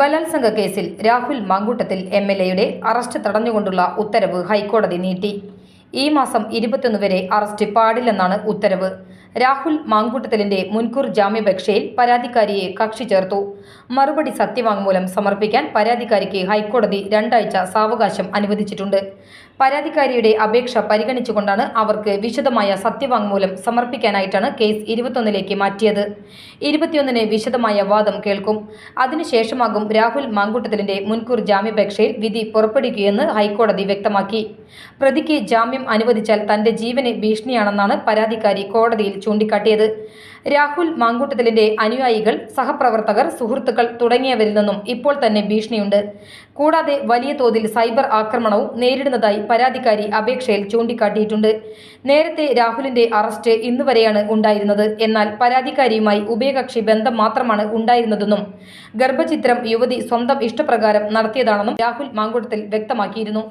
ബലാത്സംഗ കേസിൽ Rahul Mamkootathil M L എയുടെ അറസ്റ്റ് തടഞ്ഞുകൊണ്ടുള്ള ഉത്തരവ് ഹൈക്കോടതി നീട്ടി. ഈ മാസം ഇരുപത്തൊന്ന് വരെ അറസ്റ്റ് പാടില്ലെന്നാണ് ഉത്തരവ്. രാഹുൽ മാങ്കൂട്ടത്തിലിന്റെ മുൻകൂർ ജാമ്യാപേക്ഷയിൽ പരാതിക്കാരിയെ കക്ഷി ചേർത്തു. മറുപടി സത്യവാങ്മൂലം സമർപ്പിക്കാൻ പരാതിക്കാരിക്ക് ഹൈക്കോടതി രണ്ടാഴ്ച സാവകാശം അനുവദിച്ചിട്ടുണ്ട്. പരാതിക്കാരിയുടെ അപേക്ഷ പരിഗണിച്ചുകൊണ്ടാണ് അവർക്ക് വിശദമായ സത്യവാങ്മൂലം സമർപ്പിക്കാനായിട്ടാണ് കേസ് ഇരുപത്തൊന്നിലേക്ക് മാറ്റിയത്. ഇരുപത്തിയൊന്നിന് വിശദമായ വാദം കേൾക്കും. അതിനുശേഷമാകും രാഹുൽ മാങ്കൂട്ടത്തിലിന്റെ മുൻകൂർ ജാമ്യാപേക്ഷയിൽ വിധി പുറപ്പെടുകയെന്ന് ഹൈക്കോടതി വ്യക്തമാക്കി. പ്രതിക്ക് ജാമ്യം അനുവദിച്ചാൽ തന്റെ ജീവന് ഭീഷണിയാണെന്നാണ് പരാതിക്കാരി കോടതിയിൽ ചൂണ്ടിക്കാട്ടിയത്. രാഹുൽ മാങ്കൂട്ടത്തിലിന്റെ അനുയായികൾ സഹപ്രവർത്തകർ സുഹൃത്തുക്കൾ തുടങ്ങിയവരിൽ നിന്നും ഇപ്പോൾ തന്നെ ഭീഷണിയുണ്ട്. കൂടാതെ വലിയ തോതിൽ സൈബർ ആക്രമണവും നേരിടുന്നതായി പരാതിക്കാരി അപേക്ഷയിൽ ചൂണ്ടിക്കാട്ടിയിട്ടുണ്ട്. നേരത്തെ രാഹുലിന്റെ അറസ്റ്റ് ഇന്നുവരെയാണ് ഉണ്ടായിരുന്നത്. എന്നാൽ പരാതിക്കാരിയുമായി ഉഭയകക്ഷി ബന്ധം മാത്രമാണ് ഉണ്ടായിരുന്നതെന്നും ഗർഭചിത്രം യുവതി സ്വന്തം ഇഷ്ടപ്രകാരം നടത്തിയതാണെന്നും രാഹുൽ മാങ്കുടത്തിൽ വ്യക്തമാക്കിയിരുന്നു.